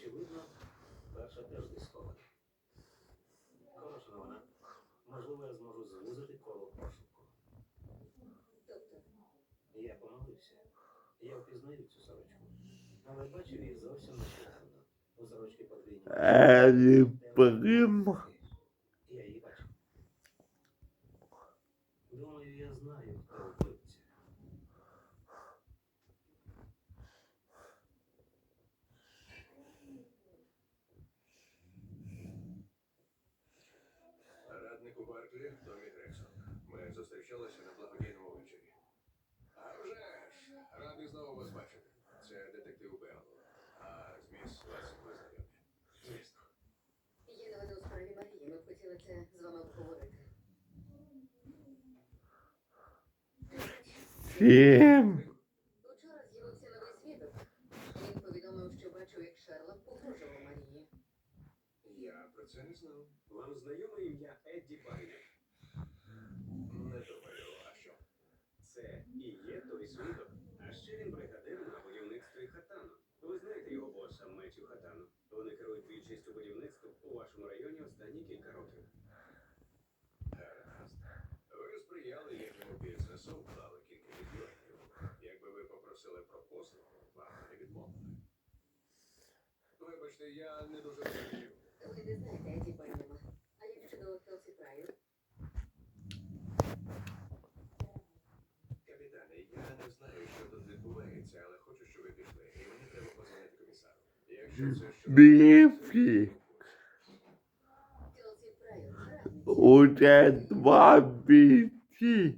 Очевидно, перша теж десь схована. Хороша. Можливо, я зможу звузити коло пошуку. Тобто, Я помилився. Я впізнаю цю сорочку. Але бачив її зовсім нещодавно. У сорочки подвійні. Елі Прим. Я її бачив. Думаю, я знаю, хто вбивця. Раднику Барклі Томі Грексон. Ми зустрічалися на благодійному вечорі. А вже ж, радий знову вас бачити. Це детектив Белл. А з міс вас ви знайомі. Звісно. є новини у справі Марії. Ми б хотіли це з вами обговорити. Сім. Учора з'явився новий свідок. Він повідомив, що бачив, як Шерлок погрожував Марії. Я про це не знав. Вам знайоме ім'я Едді Байнер? Не думаю, а що? Це і є той свідок. А ще він бригадир на будівництві Хатану. Ви знаєте його боса Меттю Хатану. Вони керують більшістю будівництв у вашому районі останні кілька років. Гаразд. Ви сприяли їхньому бізнесу, вклали кілька мільйонів. Якби ви попросили про послугу, вам не відмовили. Вибачте, я не дуже розумію. Ви не знаєте Еді Байнема. А як щодо Келсі Прайер? Капітане, я не знаю, що тут відбувається, але хочу, щоб ви пішли. І мені треба позвонити комісару. Якщо це щось... Біфі. Келсі Прайер. Уже два бійці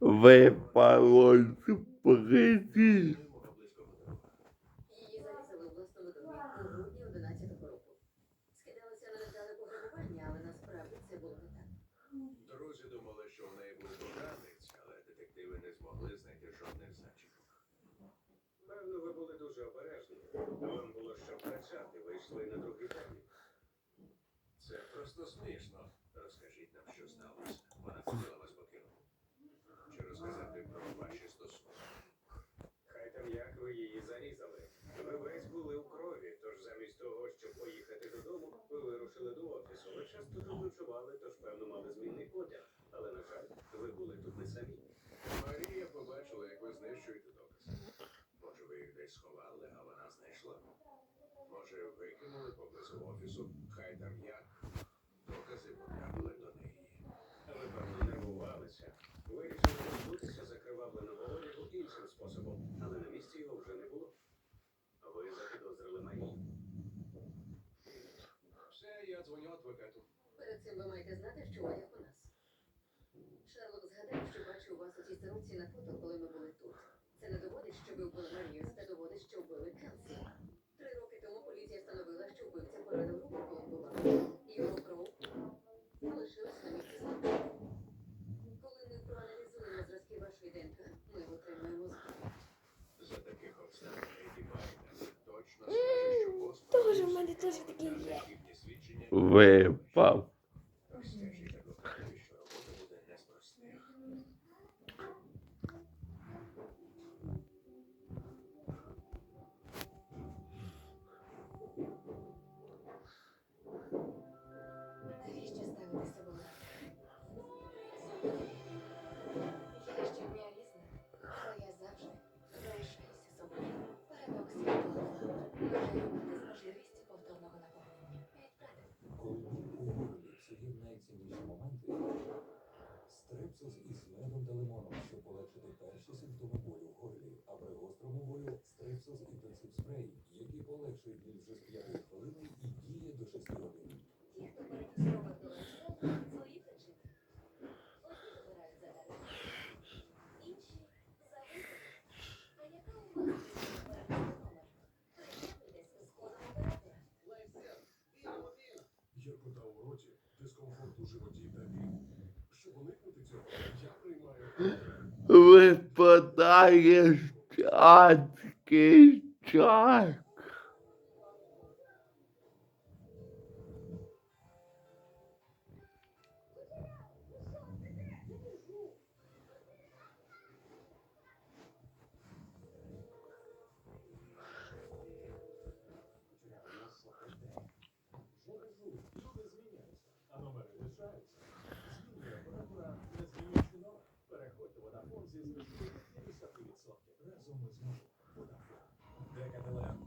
випало з призі. Мого близького друга. Її зарізали у власному домі у грудні 11-го року. Скидалося на невдале пограбування, але насправді це було не так. Друзі думали, що в неї був коханець, але детективи не змогли знайти жодних зачіпок. Певно, ви були дуже обережні. Вам було що втрачати, ви йшли на другий термін. Це просто смішно. Розкажіть нам, що сталося. Вона хотіла вас покинути. Чи розказати про ваші стосунки? Хай там як ви її зарізали. Ви весь були у крові, тож замість того, щоб поїхати додому, ви вирушили до офісу. Ви часто тут ночували, тож певно мали змінний одяг. Але, на жаль, ви були тут не самі. Марія побачила, як ви знищуєте докази. Може, ви їх десь сховали, а вона знайшла. Може, викинули поблизу офісу, хай там як. Докази потрапили до неї. Ви, певно, нервувалися. Вирішили позбутися закривавленого одягу іншим способом, але на місці його вже не було. Ви запідозрили Марію. Все, я дзвоню адвокату. Перед цим ви маєте знати, що одяг у нас. Шерлок згадав, що сорочці на фото, коли ми були тут. Це не доводить, що ви вбили Марію, це доводить, що вбили Келсі. Три роки тому поліція встановила, що вбивця поранив руку, коли. І його кров залишилась на місці смерті. Коли ми проаналізуємо зразки вашої ДНК, ми отримаємо. За таких обставин Еді Байден точно скаже, що Тоже в мене теж таке є. Свідчення. Випав. Спрей, який полегшує біль вже з 5 хвилини і діє до 6 годин. Ті, хто беруть до лайфстайл, мають свої. Одні вибирають заради. Інші за вибір. А яка у вас номер? Приєднуйтесь з кодом оператора. Є кота у дискомфорт у животі та біль. Щоб уникнути цього, я приймаю. Випадає God. Yeah.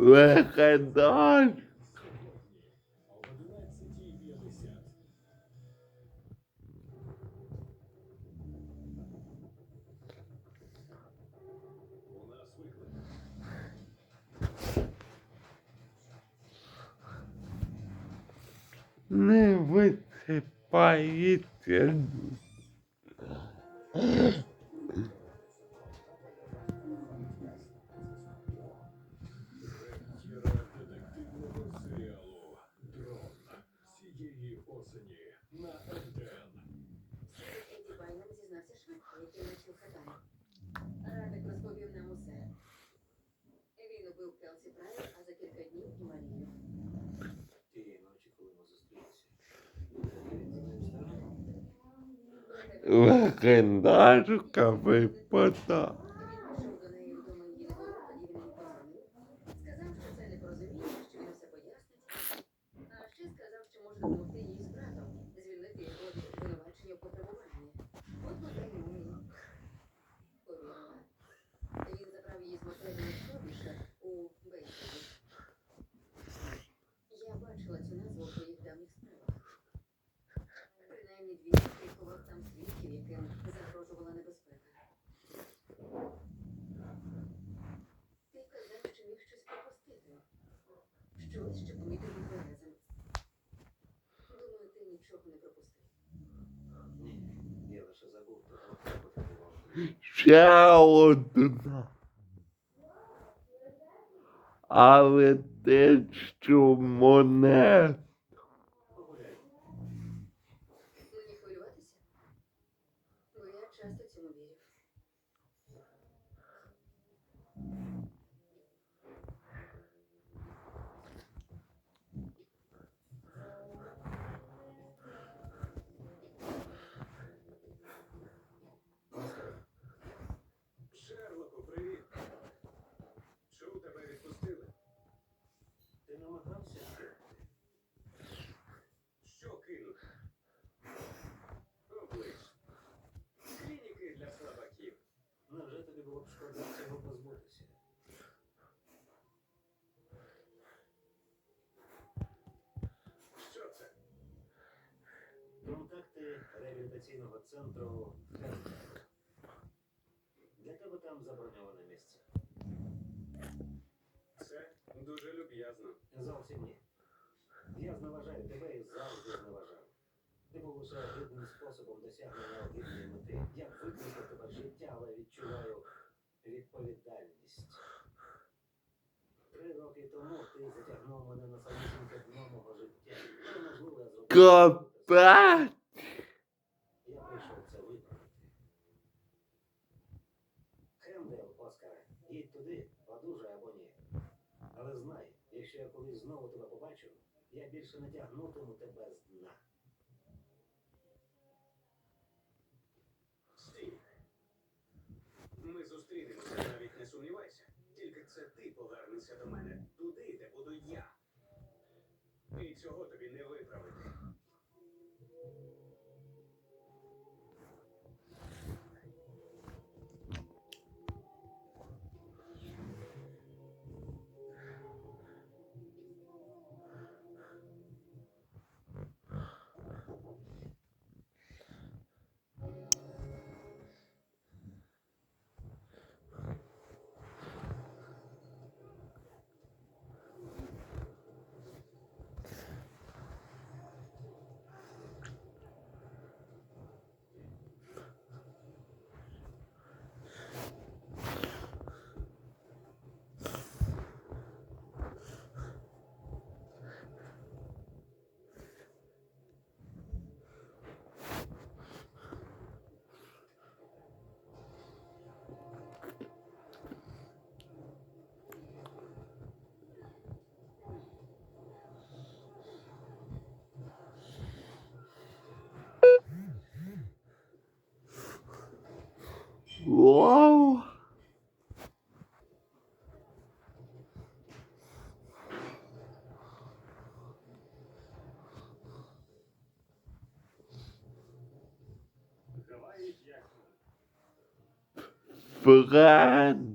Виходить. Не висипається o arrendário cá vem para dar. Думаю, ти нічого не пропустив. Я лише забув, Ще одна. Але те, що монет. Ти намагався кинути? Що кинути? Облиш. Клініки для слабаків. Ну, Невже тобі було б шкода цього позбутися? Що це? Контакти реабілітаційного центру Хенка. Зовсім ні. Я зневажаю тебе і завжди зневажав. Ти був усе одним способом досягнення обідної мети. Я викликав тебе життя, але відчуваю відповідальність. Три роки тому ти затягнув мене на самісіньке дно мого життя. Капець! Я колись знову тебе побачу, я більше не тягнутиму тебе з дна. Стій. Ми зустрінемося, навіть не сумнівайся. Тільки це ти повернешся до мене туди, де буду я. І цього тобі не виправити. Fred!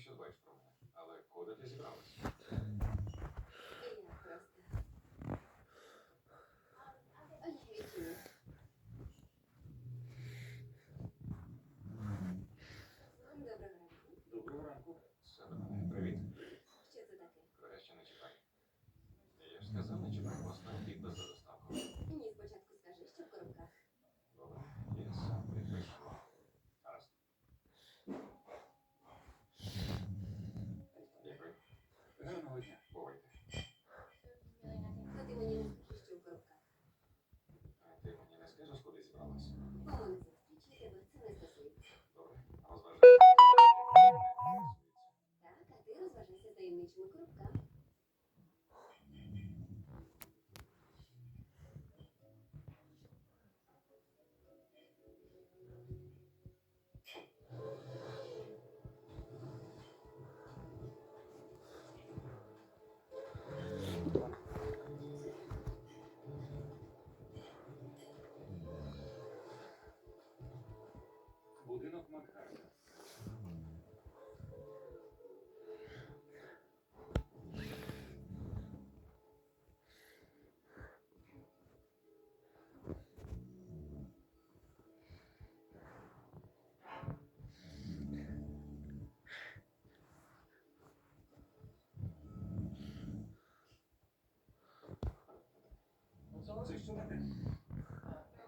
Що дбаєш про мене. Але куди ти зібралась? Я просто. А я відчую. Доброго ранку. Доброго ранку. Це до мене. Привіт. Що це таке? Краще не чекай. Я ж сказав, не чекай, постав підпис за доставку. Ні, спочатку скажи, що в коробках. Добре, я сам підпишу. Гаразд. Дякую. Гарного дня. Бувайте. То ти мені не скажеш, що в коробках. А ти мені не скажеш, куди зібралась? Мамина зустрічі тебе це не стосується. Добре, розважайся. Так, а ти розважайся таємничими коробками.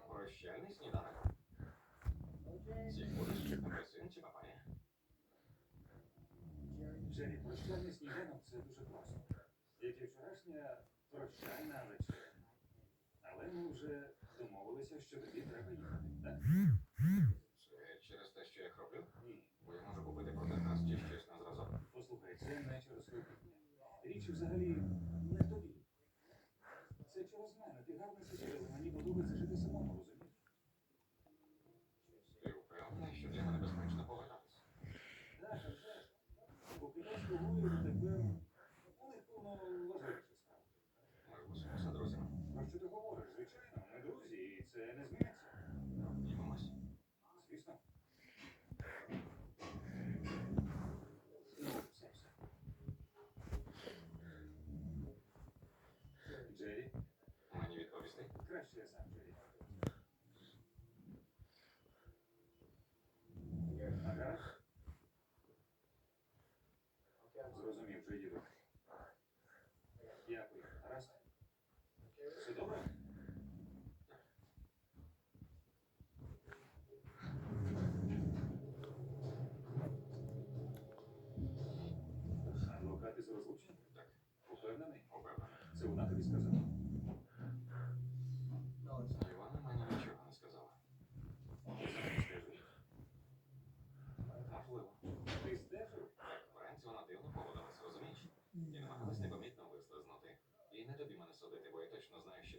Прощальний сніданок. Сік будеш, апельсин чи папая? Джері, прощальний сніданок це дуже просто. Як вчорашня прощальна вечеря. Але ми вже домовилися, що тобі треба їхати, так? Це через те, що я хроплю? Ні. Бо я можу купити проти нас чи щось на зразок. Послухай, це не через випадки. Річ взагалі Sin is me.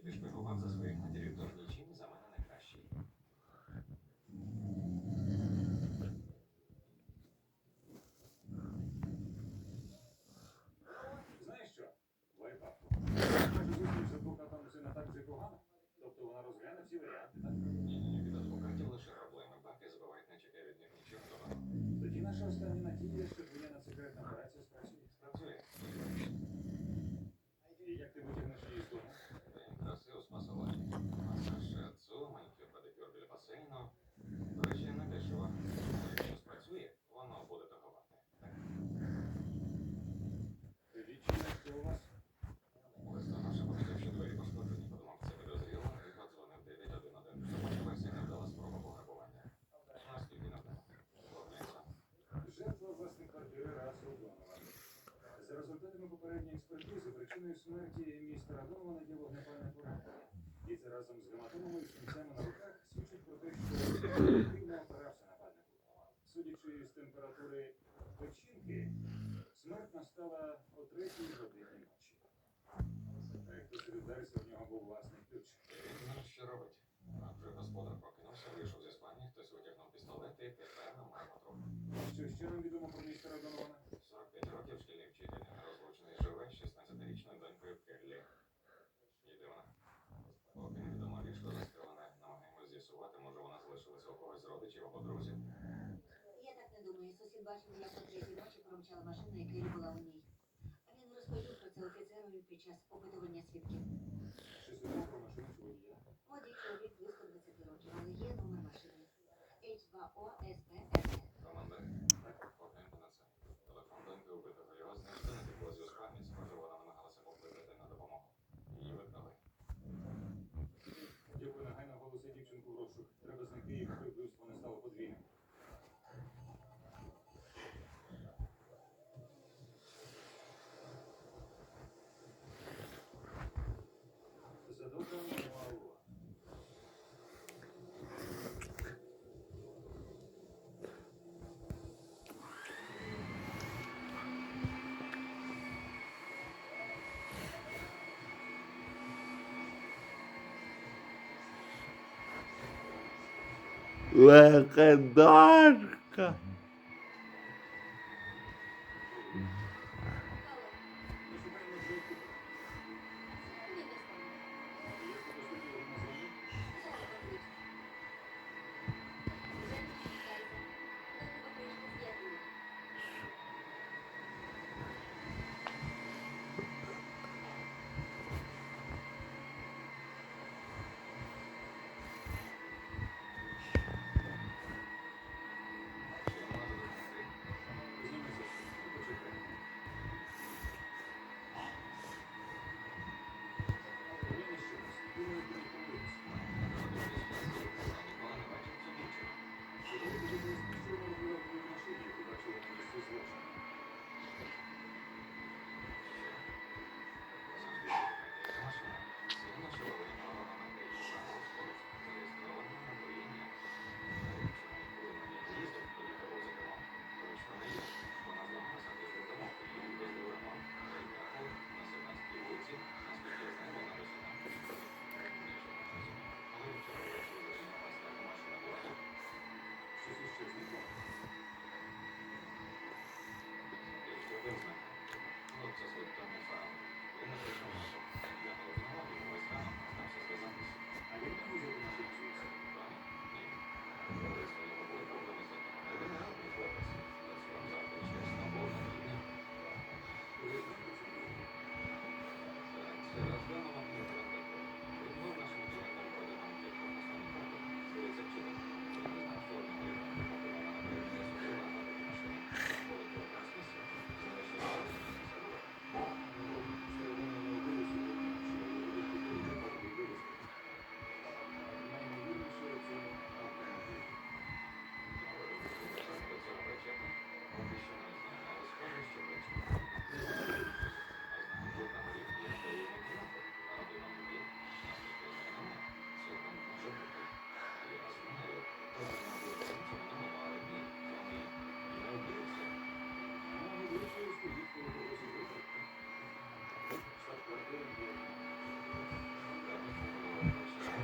точно знаю, що ти шпигував за своєю матір'ю, тож нічим за мене не кращий. Знаєш що? Вайпап. Каже, зустріч з адвокатом це не так вже й погано. Тобто вона розгляне всі варіанти, так? Ні, від адвокатів лише проблеми. Баки забувають, не чекає від них нічого доброго. Тоді наша остання надія, що твоя надсекретна операція попередньої експертизи причиною смерті містера Донована є вогнепальне поранення. І це разом з гематомами і синцями на руках свідчить про те, що активно опирався нападнику. Судячи з температури печінки, смерть настала о третій годині ночі. Хтось вдарився, в нього був власний ключ. Він що робить. А вже господар прокинувся, вийшов зі спальні, хтось витягнув пістолет і тепер ми маємо труп. Що ще нам відомо про містера Донована? 45 років не бачив, як у третій ночі промчала машина, яка й була у ній. А Він розповів про це офіцерові під час опитування свідків. Щось про машину чи Lacadarca.